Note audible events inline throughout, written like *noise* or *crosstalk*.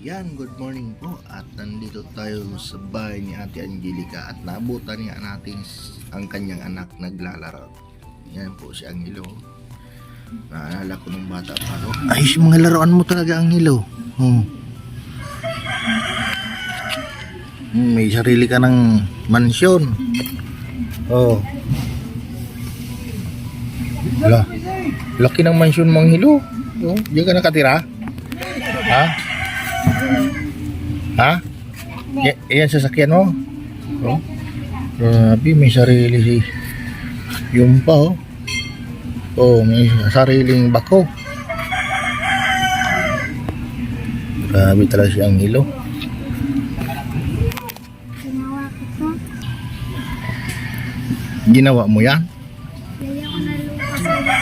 Yan, good morning po at nandito tayo sa bahay ni Ate Angelica at naabutan niya natin ang kanyang anak naglalaro. Yan po si Angelo. Naalala ko nung bata pa. Ayos yung mga laruan mo talaga, Angelo. Oh. Hmm, May sarili ka ng mansyon. Oh. Wala. Laki ng mansyon mo, Angelo. Oh, diyan ka nakatira? Ha? Ha? Y- yan sasakyan mo? Oh. Grabe, may sarili si yung pa oh. Oh, may sariling bako. Grabe talaga si Angelo. Ginawa ko to. Ginawa mo yan? Laya ko na lupa sa lupa.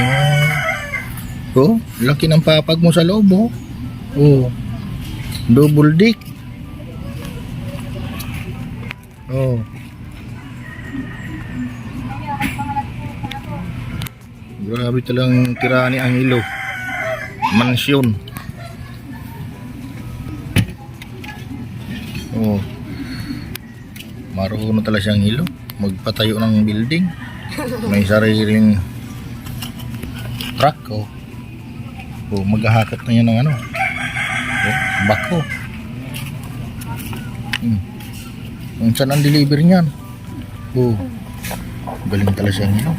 Oh. Oh, laki ng papag mo sa loob oh. Oh. Double dick. Oh. Grabe talang tira ni Angelo. Mansyon. Oh. Marunong talaga siyang hilo. Magpatayo ng building. May sariling truck oh. Oh, maghahakot na yan ng ano. Bako. Hmm. Kung saan ang deliver niyan? Oh. Galing talaga siya nilo.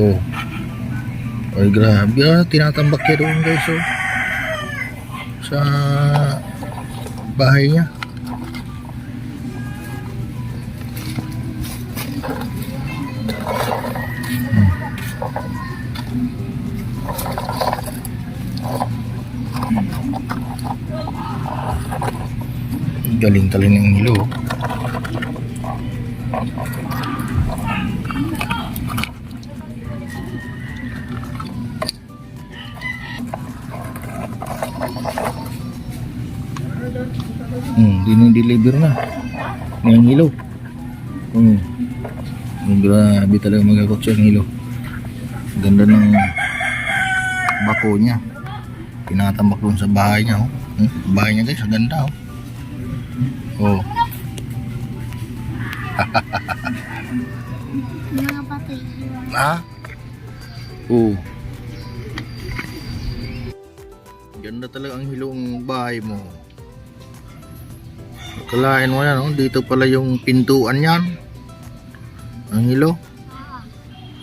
Oh. Ay grabe ah, tinatambak niya doon guys oh. Sa bahay niya. Galing talaga ng hilo. Hmm, dinideliver na. Ng hilo. Hmm. Grabe talaga magkakot siya ng hilo. Ganda ng bako niya. Tinatambak doon sa bahay niya. Oh. Hmm, bahay niya guys, ganda oh. Oh. *laughs* Ha? Oo. Ganda talaga ang hilong bahay mo. Kalain mo yan, oh. dito pala yung pintuan yan. Ang hilo.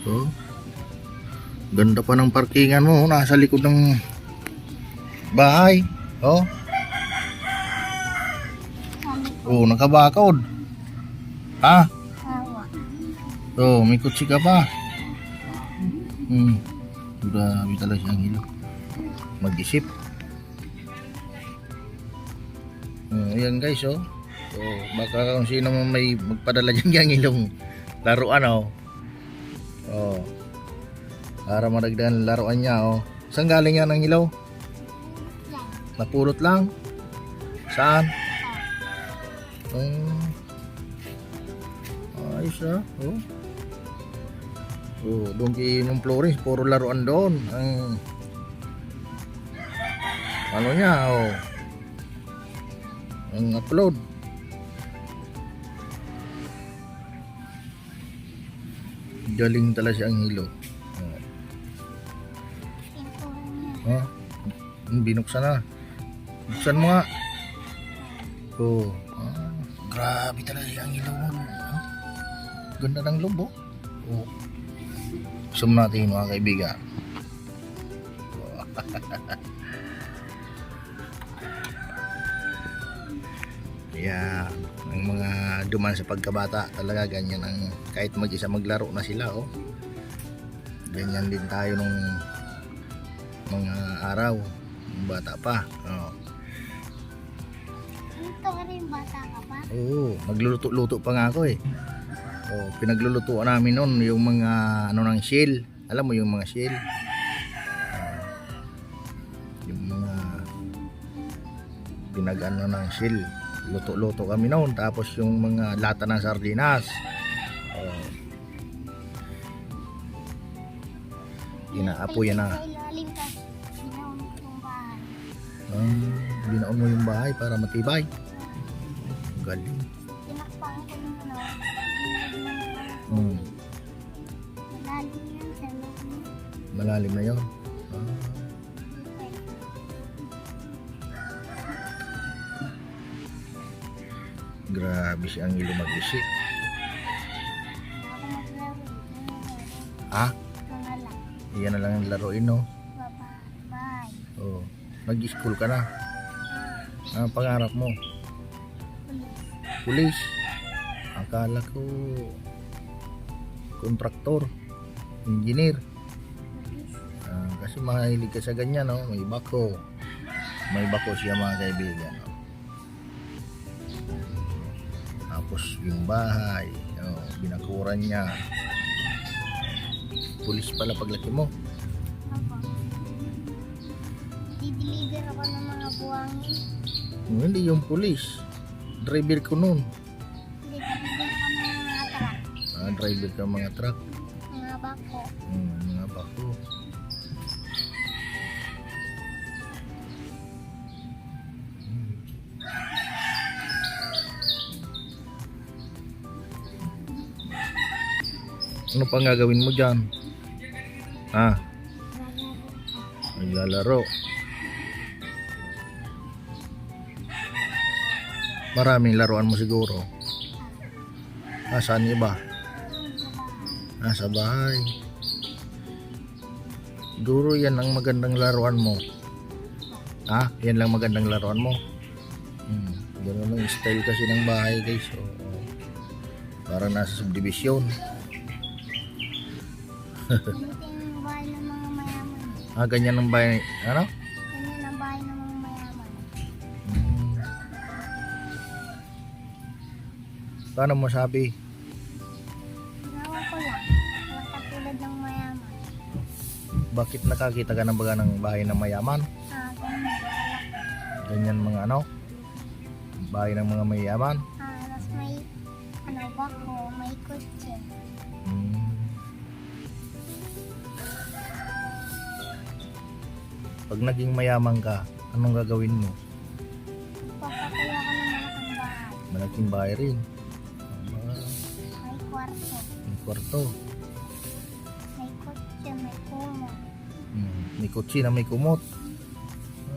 Oh. Ganda pa ng parkingan mo, oh. nasa likod ng bahay. Oh. Oh, nakabakod. Ha? Oh, may kutsi ka pa. Hmm. Grabe talaga siyang hilo. Mag-isip. Oh, ayan guys, oh. So, baka kung sino man may magpadala *laughs* dyan yung ilong laruan, oh. Oh. Para madagdagan laruan niya, oh. Saan galing yan ang ilaw? Yan. Napulot lang? Saan? Oh. Ayos ah. Oh. Oh, doon kay Ma'am Florence, puro laruan doon. Ang ano niya, oh. Ang upload. Galing talaga siya ang hilo. Oh. Ha? Hmm, binuksan na. Buksan mo nga. Oh. Ah, grabe talaga ang ilaw mo. Ah, Ganda ng loob oh. Oh. Zoom natin mga kaibigan. *laughs* Yan. Ang mga duman sa pagkabata talaga ganyan ang kahit mag-isa maglaro na sila oh. Ganyan din tayo nung mga araw nung bata pa. Oh. Rin bata ka pa? Oo, magluluto-luto pa nga ako eh. Oh, pinaglulutuan namin noon yung mga ano ng shell. Alam mo yung mga shell? Ah, yung mga pinag-ano ng shell. Luto-luto kami noon. Tapos yung mga lata ng sardinas. Oh. Inaapoy na. Ah, binaon mo yung bahay para matibay. Yung ano. Hmm. Malalim na yon. Ah, grabe si Angelo mag-isip. Ah, iyan na lang ang laruin, no? Oh, nag-school ka na. Ang pangarap mo? Pulis. Akala ko kontraktor, engineer. Ah, kasi mahilig ka sa ganyan, no? May bako. May bako siya mga kaibigan. no? Tapos yung bahay, no? binakuran niya. Pulis pala paglaki mo. Dideliver ako ng mga buwangin. Hindi yung pulis. Driver ko noon. Ah, driver ka mga truck. Mga bako. Hmm, mga bako. Ano pang gagawin mo dyan? Ah, naglalaro. Maraming laruan mo siguro. Ah, saan iba? Ah, sa bahay. Siguro yan ang magandang laruan mo. Ha? Yan lang magandang laruan mo. Hmm. Ganun ang style kasi ng bahay guys. So, para nasa subdivision. *laughs* Ah, ganyan ang bahay. Ano? Paano mo sabi? Ginawa ko lang. Walang katulad ng mayaman. Bakit nakakita ka ng baga ng bahay ng mayaman? Ah, ganyan. Ganyan mga ano? Bahay ng mga mayaman? Ah, tapos may ano, bako, may kotse. Hmm. Pag naging mayaman ka, anong gagawin mo? Papatay ako ng malaking bahay. Malaking bahay rin. Kwarto. may kotse, may kumo. Hmm. May kutsi na may kumot.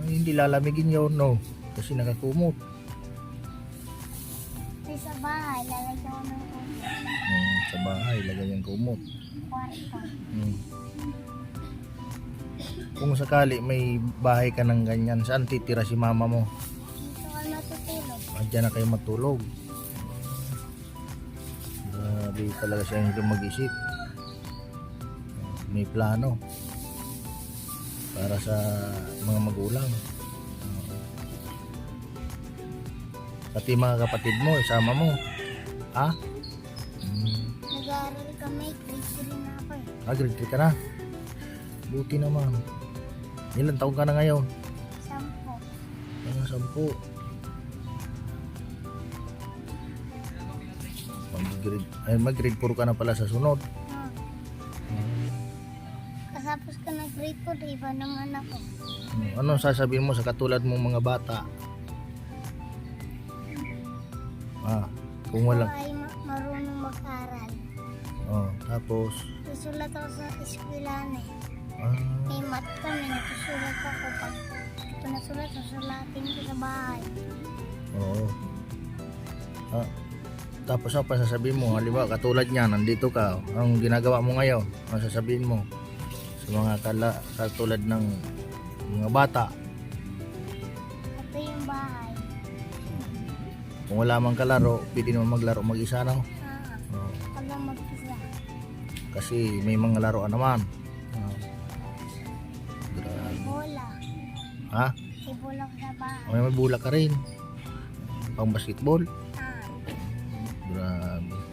Ay, hindi lalamigin yun, no? Kasi nakakumot. Kasi sa bahay, lalagyan ko ng kumo. Hmm. Sa bahay, lagay yung kumot. Kwarto. Hmm. Kung sakali may bahay ka ng ganyan, saan titira si mama mo? Dito ka natutulog. Diyan na kayo matulog. Grabe talaga siya yung mag-isip. May plano para sa mga magulang. Pati mga kapatid mo, isama mo. Ha? Hmm. Nag-aaral kami, grade 3 na ako eh. Ah, grade 3 ka na. Buti naman. Ilan taong ka na ngayon? Sampo. Mga sampu. Mag-grade, ay, mag-grade 4 ka na pala sa sunod. Hmm. Kasapos ko ng grade 4, iba naman ako. Hmm, Anong sasabihin mo sa katulad mong mga bata? Ah, kung. Ako ay ma- marunong mag-aral. Oh, tapos... Susulat ako sa eskwelahan eh. Ah, May mat kami, nagsusulat ako. Pag ito nasulat, susulatin ko sa bahay. oo. Ah, tapos apa sasabihin mo? Halimbawa, katulad niya, nandito ka. Anong ginagawa mo ngayon? Ano sasabihin mo? Sa mga kala, katulad ng mga bata. Ito yung bahay. Kung wala mang kalaro, pwede naman maglaro mag-isa, no? Ah, Oo. pag lang mag-isa. kasi may mga laruan naman. Grabe. Bola. Ha? May bola ko sa bahay. May bulak ka rin. Pang basketball. Ah, Grabe.